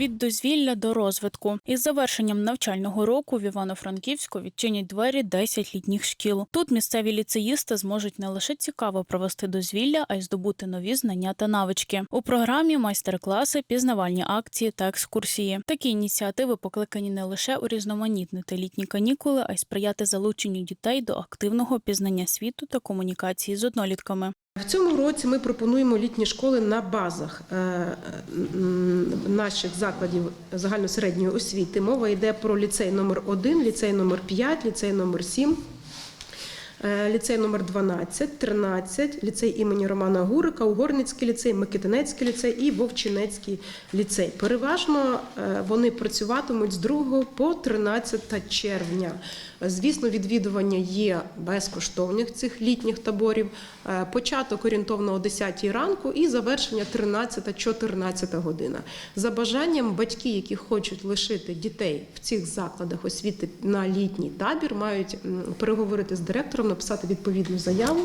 Від дозвілля до розвитку із завершенням навчального року в Івано-Франківську відчинять двері 10 літніх шкіл. Тут місцеві ліцеїсти зможуть не лише цікаво провести дозвілля, а й здобути нові знання та навички. У програмі майстер-класи, пізнавальні акції та екскурсії. Такі ініціативи покликані не лише урізноманітнити літні канікули, а й сприяти залученню дітей до активного пізнання світу та комунікації з однолітками. В цьому році ми пропонуємо літні школи на базах е, наших закладів загальносередньої освіти. Мова йде про ліцей номер 1 ліцей номер 5 ліцей номер 7 е, ліцей номер 12, 13, ліцей імені Романа Гурика, Угорницький ліцей, Микитинецький ліцей і Вовчинецький ліцей. Переважно е, вони працюватимуть з 2 по 13 червня. Звісно, відвідування є безкоштовних цих літніх таборів. Е, Початок орієнтовно о 10 ранку і завершення 13-14 година. За бажанням батьки, які хочуть лишити дітей в цих закладах освіти на літній табір, мають переговорити з директором, написати відповідну заяву.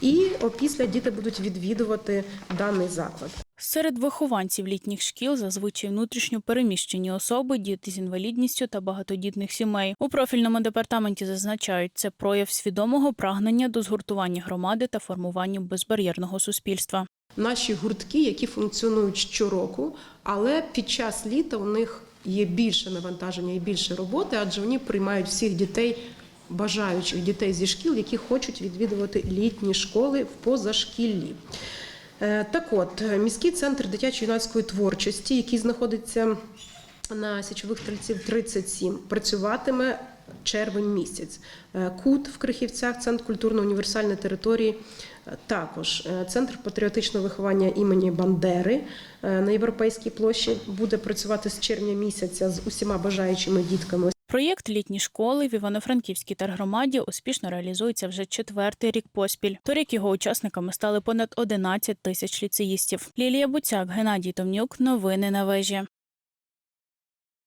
І опісля діти будуть відвідувати даний заклад. Серед вихованців літніх шкіл зазвичай внутрішньо переміщені особи, діти з інвалідністю та багатодітних сімей. У профільному департаменті зазначають, це прояв свідомого прагнення до згуртування громади та формування безбар'єрного суспільства. Наші гуртки, які функціонують щороку, але під час літа у них є більше навантаження і більше роботи, адже вони приймають всіх дітей, бажаючих дітей зі шкіл, які хочуть відвідувати літні школи в позашкіллі. Е, Так от, е, міський центр дитячо-юнацької творчості, який знаходиться на січових стрільців 37, працюватиме червень місяць. Е, Кут в Крихівцях, центр культурно-універсальної території. Також центр патріотичного виховання імені Бандери на Європейській площі буде працювати з червня місяця з усіма бажаючими дітками. Проєкт літні школи в Івано-Франківській тергромаді успішно реалізується вже четвертий рік поспіль. Торік його учасниками стали понад 11 тисяч ліцеїстів. Лілія Буцяк, Геннадій Томнюк. Новини на вежі.